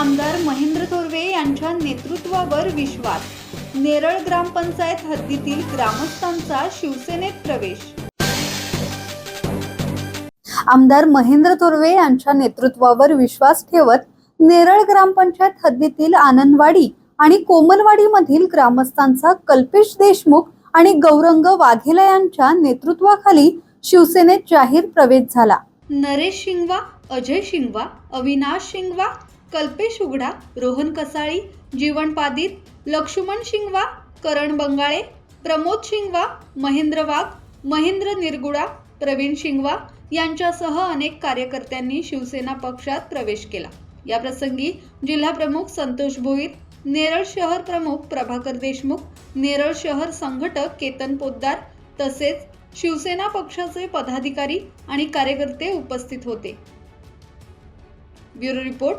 आमदार महेंद्र थोरवे यांच्या नेतृत्वावर विश्वास. नेरळ ग्रामपंचायत हद्दीतील ग्रामस्थांचा शिवसेनेत प्रवेश. आमदार महेंद्र थोरवे यांच्या नेतृत्वावर विश्वास ठेवत नेरळ ग्रामपंचायत हद्दीतील आनंदवाडी आणि कोमलवाडीमधील ग्रामस्थांचा कल्पेश देशमुख आणि गौरंग वाघेला यांच्या नेतृत्वाखाली शिवसेनेत जाहीर प्रवेश झाला. नरेश शिंगवा अजय शिंगवा अविनाश शिंगवा कल्पेश उघडा रोहन कसाळी जीवन पादित लक्ष्मण शिंगवा करण बंगाळे प्रमोद शिंगवा महेंद्र वाघ महेंद्र निरगुडा प्रवीण शिंगवा यांच्यासह अनेक कार्यकर्त्यांनी शिवसेना पक्षात प्रवेश केला. या प्रसंगी जिल्हा प्रमुख संतोष भोईर नेरळ शहर प्रमुख प्रभाकर देशमुख नेरळ शहर संघटक केतन पोद्दार तसेच शिवसेना पक्षाचे पदाधिकारी आणि कार्यकर्ते उपस्थित होते. Bureau report